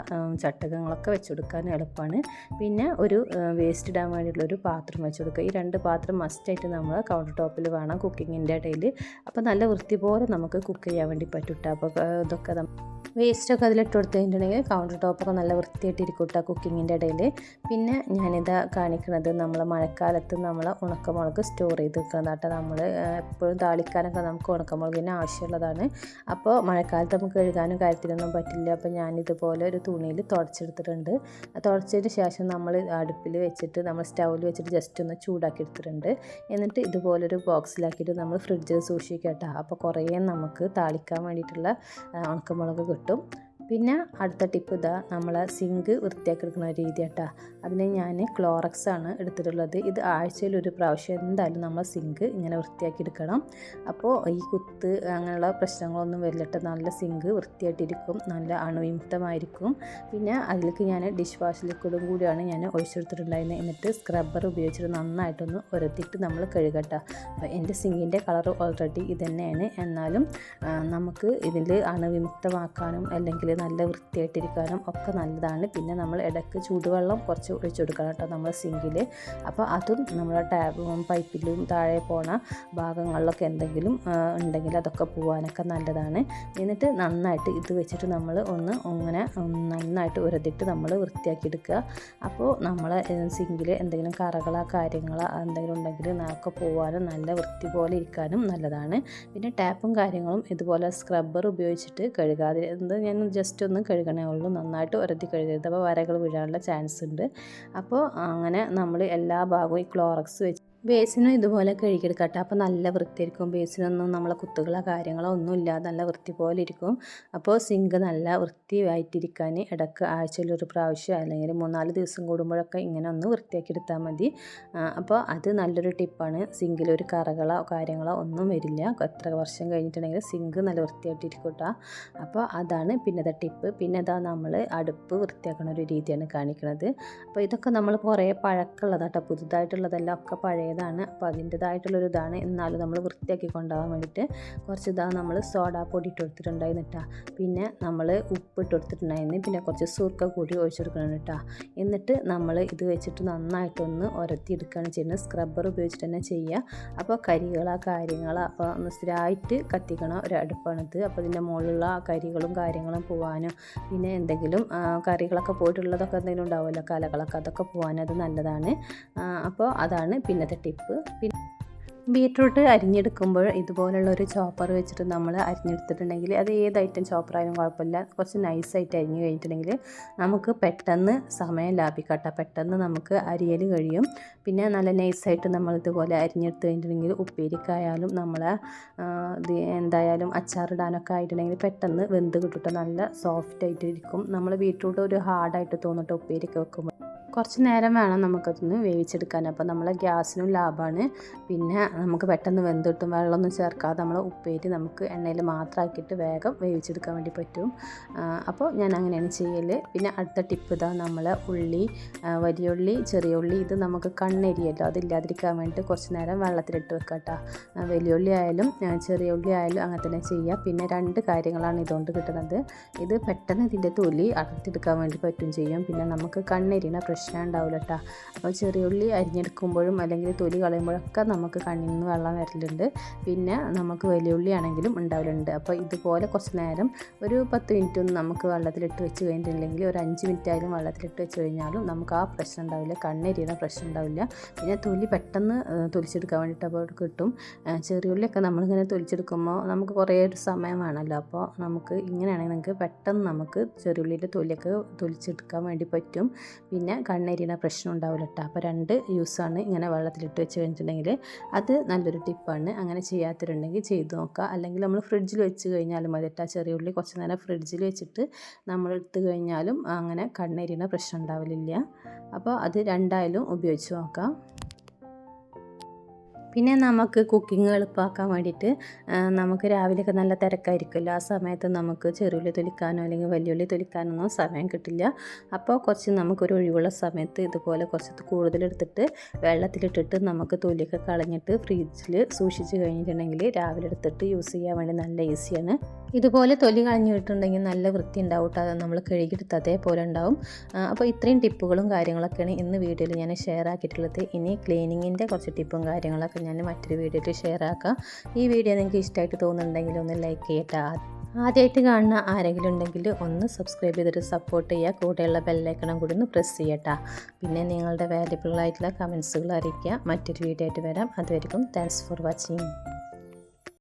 ചട്ടകങ്ങളൊക്കെ വെച്ചെടുക്കാൻ എളുപ്പമാണ് പിന്നെ ഒരു വേസ്റ്റ് ഇടാൻ വേണ്ടിയിട്ടുള്ള ഒരു പാത്രം വെച്ചെടുക്കുക. ഈ രണ്ട് പാത്രം മസ്റ്റായിട്ട് നമ്മൾ കൗണ്ടർ ടോപ്പിൽ വേണം കുക്കിങ്ങിന്റെ ഇടയിൽ അപ്പോൾ നല്ല വൃത്തി പോലെ നമുക്ക് കുക്ക് ചെയ്യാൻ വേണ്ടി പറ്റൂട്ട അപ്പോൾ ഇതൊക്കെ വേസ്റ്റൊക്കെ അതിലിട്ട് കൊടുത്തിട്ടുണ്ടെങ്കിൽ കൗണ്ടർ ടോപ്പൊക്കെ നല്ല വൃത്തിയായിട്ട് ഇരിക്കൂട്ട കേട്ടോ കുക്കിങ്ങിന്റെ ഇടയിൽ പിന്നെ ഞാനിതാ കാണിക്കുന്നത് നമ്മൾ മഴക്കാലത്ത് നമ്മൾ ഉണക്കമുളക് സ്റ്റോർ ചെയ്ത് വെക്കുന്നത് കേട്ടോ നമ്മൾ എപ്പോഴും താളിക്കാനൊക്കെ നമുക്ക് ഉണക്കമുളകിന് ആവശ്യമുള്ളതാണ്. അപ്പോൾ മഴക്കാലത്ത് നമുക്ക് കഴുകാനും കാര്യത്തിനൊന്നും പറ്റില്ല. അപ്പോൾ ഞാനിതുപോലെ ഒരു തുണിയിൽ തുടച്ചെടുത്തിട്ടുണ്ട്. തുടച്ചതിന് ശേഷം നമ്മൾ അടുപ്പിൽ വെച്ചിട്ട് നമ്മൾ സ്റ്റൗവിൽ വെച്ചിട്ട് ജസ്റ്റ് ഒന്ന് ചൂടാക്കി എടുത്തിട്ടുണ്ട്. എന്നിട്ട് ഇതുപോലൊരു ബോക്സിലാക്കിയിട്ട് നമ്മൾ ഫ്രിഡ്ജിൽ സൂക്ഷിക്കട്ടോ. കേട്ടോ അപ്പോൾ കുറേ നമുക്ക് താളിക്കാൻ വേണ്ടിയിട്ടുള്ള ഉണക്കമുളക് കിട്ടും. പിന്നെ അടുത്ത ടിപ്പ് ഇതാ നമ്മൾ സിങ്ക് വൃത്തിയാക്കി എടുക്കുന്ന രീതി കേട്ടോ അതിന് ഞാൻ ക്ലോറക്സ് ആണ് എടുത്തിട്ടുള്ളത്. ഇത് ആഴ്ചയിൽ ഒരു പ്രാവശ്യം എന്തായാലും നമ്മൾ സിങ്ക് ഇങ്ങനെ വൃത്തിയാക്കി എടുക്കണം അപ്പോൾ ഈ കുത്ത് അങ്ങനെയുള്ള പ്രശ്നങ്ങളൊന്നും വരില്ലട്ടോ. നല്ല സിങ്ക് വൃത്തിയായിട്ടിരിക്കും. നല്ല അണുവിമുക്തമായിരിക്കും. പിന്നെ അതിലേക്ക് ഞാൻ ഡിഷ് വാഷ് ലിക്വിഡും കൂടിയാണ് ഞാൻ ഒഴിച്ചെടുത്തിട്ടുണ്ടായിരുന്നത് എന്നിട്ട് സ്ക്രബ്ബർ ഉപയോഗിച്ചിട്ട് നന്നായിട്ടൊന്ന് ഉരത്തിയിട്ട് നമ്മൾ കഴുകട്ടോ. അപ്പോൾ എന്റെ സിങ്കിന്റെ കളർ ഓൾറെഡി ഇതുതന്നെയാണ് എന്നാലും നമുക്ക് ഇതിൽ അണുവിമുക്തമാക്കാനും അല്ലെങ്കിൽ നല്ല വൃത്തിയായിട്ടിരിക്കാനും ഒക്കെ നല്ലതാണ്. പിന്നെ നമ്മൾ ഇടയ്ക്ക് ചൂടുവെള്ളം കുറച്ച് ഒഴിച്ചു കൊടുക്കണം കേട്ടോ നമ്മൾ സിങ്കിൽ അപ്പോൾ അതും നമ്മുടെ ടാബും പൈപ്പിലും താഴെ പോണ ഭാഗങ്ങളിലൊക്കെ എന്തെങ്കിലും ഉണ്ടെങ്കിൽ അതൊക്കെ പോകാനൊക്കെ നല്ലതാണ്. എന്നിട്ട് നന്നായിട്ട് ഇത് വെച്ചിട്ട് നമ്മൾ ഒന്ന് ഇങ്ങനെ നന്നായിട്ട് ഉരതിട്ട് നമ്മൾ വൃത്തിയാക്കി എടുക്കുക അപ്പോൾ നമ്മൾ സിങ്കിൽ എന്തെങ്കിലും കറകളോ കാര്യങ്ങളോ എന്തെങ്കിലും ഉണ്ടെങ്കിൽ നമുക്ക് പോകാനും നല്ല വൃത്തി പോലെ ഇരിക്കാനും നല്ലതാണ്. പിന്നെ ടാപ്പും കാര്യങ്ങളും ഇതുപോലെ സ്ക്രബ്ബർ ഉപയോഗിച്ചിട്ട് കഴുകാതെ ഞാൻ ജസ്റ്റ് ഒന്ന് കഴുകണേ ഉള്ളൂ. നന്നായിട്ട് ഉരത്തി കഴുകരുത്. അപ്പോൾ വരകൾ വീഴാനുള്ള ചാൻസ് ഉണ്ട്. അപ്പോൾ അങ്ങനെ നമ്മൾ എല്ലാ ഭാഗവും ഈ ക്ലോറക്സ് വെച്ച് ബേസിനും ഇതുപോലെ കഴുകിയെടുക്കട്ടെ. അപ്പോൾ നല്ല വൃത്തിയായിരിക്കും. ബേസിനൊന്നും നമ്മളെ കുത്തുകളോ കാര്യങ്ങളോ ഒന്നും ഇല്ലാതെ നല്ല വൃത്തി പോലെ ഇരിക്കും. അപ്പോൾ സിങ്ക് നല്ല വൃത്തിയായിട്ടിരിക്കാൻ ഇടയ്ക്ക് ആഴ്ചയിൽ ഒരു പ്രാവശ്യം അല്ലെങ്കിൽ മൂന്നാൽ ദിവസം കൂടുമ്പോഴൊക്കെ ഇങ്ങനെ ഒന്ന് വൃത്തിയാക്കി എടുത്താൽ മതി. അപ്പോൾ അത് നല്ലൊരു ടിപ്പാണ്. സിങ്കിൽ ഒരു കറകളോ കാര്യങ്ങളോ ഒന്നും വരില്ല. എത്ര വർഷം കഴിഞ്ഞിട്ടുണ്ടെങ്കിൽ സിങ്ക് നല്ല വൃത്തിയായിട്ടിരിക്കും കേട്ടോ. അപ്പോൾ അതാണ് പിന്നത്തെ ടിപ്പ്. പിന്നെ അതാ നമ്മൾ അടുപ്പ് വൃത്തിയാക്കുന്ന ഒരു രീതിയാണ് കാണിക്കുന്നത് അപ്പോൾ ഇതൊക്കെ നമ്മൾ കുറേ പഴക്കമുള്ളതാട്ടോ. പുതുതായിട്ടുള്ളതെല്ലാം ഒക്കെ പഴയതാണ് അപ്പോൾ അതിന്റെതായിട്ടുള്ളൊരു ഇതാണ് എന്നാലും നമ്മൾ വൃത്തിയാക്കി കൊണ്ടുപോകാൻ വേണ്ടിയിട്ട് കുറച്ച് ഇതാ നമ്മൾ സോഡാ പൊടി ഇട്ട് കൊടുത്തിട്ടുണ്ടായിരുന്നു കേട്ടോ പിന്നെ നമ്മൾ ഉപ്പ് ഇട്ട് കൊടുത്തിട്ടുണ്ടായിരുന്നു പിന്നെ കുറച്ച് സുർക്ക കൂടി ഒഴിച്ചു കൊടുക്കണം കേട്ടോ എന്നിട്ട് നമ്മൾ ഇത് വെച്ചിട്ട് നന്നായിട്ടൊന്ന് ഉരത്തിയെടുക്കുകയാണ് ചെയ്യുന്നത്. സ്ക്രബ്ബർ ഉപയോഗിച്ചിട്ട് തന്നെ ചെയ്യുക അപ്പോൾ കരികളാ കാര്യങ്ങളോ അപ്പോൾ ഒന്ന് സ്ഥിരമായിട്ട് കത്തിക്കണ ഒരു അടുപ്പാണിത് അപ്പോൾ ഇതിന്റെ മുകളിലുള്ള കരികളും കാര്യങ്ങളും പോകാനും പിന്നെ എന്തെങ്കിലും കറികളൊക്കെ പോയിട്ടുള്ളതൊക്കെ എന്തെങ്കിലും ഉണ്ടാവുമല്ലോ കലകളൊക്കെ അതൊക്കെ പോകാൻ അത് നല്ലതാണ്. അപ്പോൾ അതാണ് പിന്നത്തെ ടിപ്പ്. പിന്നെ ബീട്രൂട്ട് അരിഞ്ഞെടുക്കുമ്പോൾ ഇതുപോലുള്ള ഒരു ചോപ്പർ വെച്ചിട്ട് നമ്മൾ അരിഞ്ഞെടുത്തിട്ടുണ്ടെങ്കിൽ അത് ഏത് ഐറ്റം ചോപ്പറായാലും കുഴപ്പമില്ല. കുറച്ച് നൈസായിട്ട് അരിഞ്ഞു കഴിഞ്ഞിട്ടുണ്ടെങ്കിൽ നമുക്ക് പെട്ടെന്ന് സമയം ലാഭിക്കട്ടെ. പെട്ടെന്ന് നമുക്ക് അരിയൽ കഴിയും. പിന്നെ നല്ല നൈസായിട്ട് നമ്മൾ ഇതുപോലെ അരിഞ്ഞെടുത്ത് കഴിഞ്ഞിട്ടുണ്ടെങ്കിൽ ഉപ്പേരിക്കായാലും നമ്മളെ ആ, ഇത് എന്തായാലും അച്ചാറിടാനൊക്കെ ആയിട്ടുണ്ടെങ്കിൽ പെട്ടെന്ന് വെന്ത് കിട്ടും നല്ല സോഫ്റ്റ് ആയിട്ട് ഇരിക്കും. നമ്മൾ ബീട്രൂട്ട് ഒരു ഹാർഡായിട്ട് തോന്നിട്ട് ഉപ്പേരിക്ക് വെക്കുമ്പോൾ കുറച്ച് നേരം വേണം നമുക്കതൊന്ന് വേവിച്ചെടുക്കാൻ. അപ്പോൾ നമ്മളെ ഗ്യാസിനും ലാഭമാണ് പിന്നെ നമുക്ക് പെട്ടെന്ന് വെന്തിട്ടും വെള്ളമൊന്നും ചേർക്കാതെ നമ്മൾ ഉപ്പേരി നമുക്ക് എണ്ണയിൽ മാത്രമാക്കിയിട്ട് വേഗം വേവിച്ചെടുക്കാൻ വേണ്ടി പറ്റും. അപ്പോൾ ഞാൻ അങ്ങനെയാണ് ചെയ്യൽ പിന്നെ അടുത്ത ടിപ്പ് ഇതാ നമ്മൾ ഉള്ളി വലിയ ഉള്ളി ചെറിയ ഉള്ളി ഇത് നമുക്ക് കണ്ണെരിയല്ലോ. അതില്ലാതിരിക്കാൻ വേണ്ടിയിട്ട് കുറച്ച് നേരം വെള്ളത്തിലിട്ട് വെക്കാം കേട്ടോ വലിയ ഉള്ളി ആയാലും ചെറിയ ഉള്ളി ആയാലും അങ്ങനെ തന്നെ ചെയ്യുക പിന്നെ രണ്ട് കാര്യങ്ങളാണ് ഇതുകൊണ്ട് കിട്ടുന്നത്. ഇത് പെട്ടെന്ന് ഇതിന്റെ തൊലി അടർത്തെടുക്കാൻ വേണ്ടി പറ്റും ചെയ്യും. പിന്നെ നമുക്ക് കണ്ണെരിയണ പ്രശ്നം ഉണ്ടാവില്ല കേട്ടോ അപ്പോൾ ചെറിയ ഉള്ളി അരിഞ്ഞെടുക്കുമ്പോഴും അല്ലെങ്കിൽ തൊലി കളയുമ്പോഴൊക്കെ നമുക്ക് കണ്ണിൽ നിന്ന് വെള്ളം വരലുണ്ട്. പിന്നെ നമുക്ക് വലിയ ഉള്ളി ആണെങ്കിലും ഉണ്ടാവലുണ്ട്. അപ്പോൾ ഇതുപോലെ കുറച്ച് നേരം ഒരു പത്ത് മിനിറ്റ് ഒന്ന് നമുക്ക് വെള്ളത്തിലിട്ട് വെച്ച് കഴിഞ്ഞിട്ടുണ്ടെങ്കിൽ ഒരു അഞ്ച് മിനിറ്റ് ആയാലും വെള്ളത്തിലിട്ട് വെച്ച് കഴിഞ്ഞാലും നമുക്ക് ആ പ്രശ്നം ഉണ്ടാവില്ല. കണ്ണെരിയുന്ന പ്രശ്നം ഉണ്ടാവില്ല. പിന്നെ തൊലി പെട്ടെന്ന് തൊലിച്ചെടുക്കാൻ വേണ്ടിയിട്ട് അപ്പോൾ കിട്ടും. ചെറിയുള്ളിയൊക്കെ നമ്മളിങ്ങനെ തൊലിച്ചെടുക്കുമ്പോൾ നമുക്ക് കുറേ ഒരു സമയം വേണമല്ലോ. അപ്പോൾ നമുക്ക് ഇങ്ങനെയാണെങ്കിൽ നമുക്ക് പെട്ടെന്ന് നമുക്ക് ചെറിയുള്ളിന്റെ തൊലിയൊക്കെ തൊലിച്ചെടുക്കാൻ വേണ്ടി പറ്റും. പിന്നെ കണ്ണെരിയുന്ന പ്രശ്നം ഉണ്ടാവില്ല കേട്ടോ അപ്പോൾ രണ്ട് യൂസാണ് ഇങ്ങനെ വെള്ളത്തിലിട്ട് വെച്ച് കഴിഞ്ഞിട്ടുണ്ടെങ്കിൽ അത് നല്ലൊരു ടിപ്പാണ് അങ്ങനെ ചെയ്യാത്തവരുണ്ടെങ്കിൽ ചെയ്ത് നോക്കുക അല്ലെങ്കിൽ നമ്മൾ ഫ്രിഡ്ജിൽ വെച്ച് കഴിഞ്ഞാലും മതി കേട്ടോ ചെറിയ ഉള്ളി കുറച്ച് നേരം ഫ്രിഡ്ജിൽ വെച്ചിട്ട് നമ്മൾ എടുത്തു കഴിഞ്ഞാലും അങ്ങനെ കണ്ണെരിയുന്ന പ്രശ്നം ഉണ്ടാവില്ല അപ്പോൾ അത് രണ്ടായാലും ഉപയോഗിച്ച് നോക്കാം. പിന്നെ നമുക്ക് കുക്കിംഗ് എളുപ്പമാക്കാൻ വേണ്ടിയിട്ട് നമുക്ക് രാവിലെയൊക്കെ നല്ല തിരക്കായിരിക്കുമല്ലോ. ആ സമയത്ത് നമുക്ക് ചെറുള്ളി തൊലിക്കാനോ അല്ലെങ്കിൽ വലിയുള്ളി തൊലിക്കാനൊന്നും സമയം കിട്ടില്ല. അപ്പോൾ കുറച്ച് നമുക്കൊരു ഒഴിവുള്ള സമയത്ത് ഇതുപോലെ കുറച്ച് കൂടുതലെടുത്തിട്ട് വെള്ളത്തിലിട്ടിട്ട് നമുക്ക് തൊലിയൊക്കെ കളഞ്ഞിട്ട് ഫ്രിഡ്ജിൽ സൂക്ഷിച്ച് കഴിഞ്ഞിട്ടുണ്ടെങ്കിൽ രാവിലെ എടുത്തിട്ട് യൂസ് ചെയ്യാൻ വേണ്ടി നല്ല ഈസിയാണ് ഇതുപോലെ തൊലി കളഞ്ഞിട്ടുണ്ടെങ്കിൽ നല്ല വൃത്തി ഉണ്ടാവും കേട്ടോ നമ്മൾ കഴുകിയെടുത്ത് അതേപോലെ ഉണ്ടാവും. അപ്പോൾ ഇത്രയും ടിപ്പുകളും കാര്യങ്ങളൊക്കെയാണ് ഇന്ന് വീഡിയോയിൽ ഞാൻ ഷെയർ ആക്കിയിട്ടുള്ളത്. ഇനി ക്ലീനിങ്ങിന്റെ കുറച്ച് ടിപ്പും കാര്യങ്ങളൊക്കെ ഞാൻ മറ്റൊരു വീഡിയോയിൽ ഷെയർ ആക്കാം. ഈ വീഡിയോ നിങ്ങൾക്ക് ഇഷ്ടമായിട്ട് തോന്നുന്നുണ്ടെങ്കിൽ ഒന്ന് ലൈക്ക് ചെയ്യട്ടെ. ആദ്യമായിട്ട് കാണുന്ന ആരെങ്കിലും ഉണ്ടെങ്കിൽ ഒന്ന് സബ്സ്ക്രൈബ് ചെയ്തിട്ട് സപ്പോർട്ട് ചെയ്യുക. കൂടെയുള്ള ബെല്ലൈക്കണം കൂടി ഒന്ന് പ്രസ് ചെയ്യട്ടോ. പിന്നെ നിങ്ങളുടെ വാല്യബിൾ ആയിട്ടുള്ള കമൻസുകൾ അറിയിക്കുക. മറ്റൊരു വീഡിയോ ആയിട്ട് വരാം. അതുവരെയും താങ്ക്സ് ഫോർ വാച്ചിങ്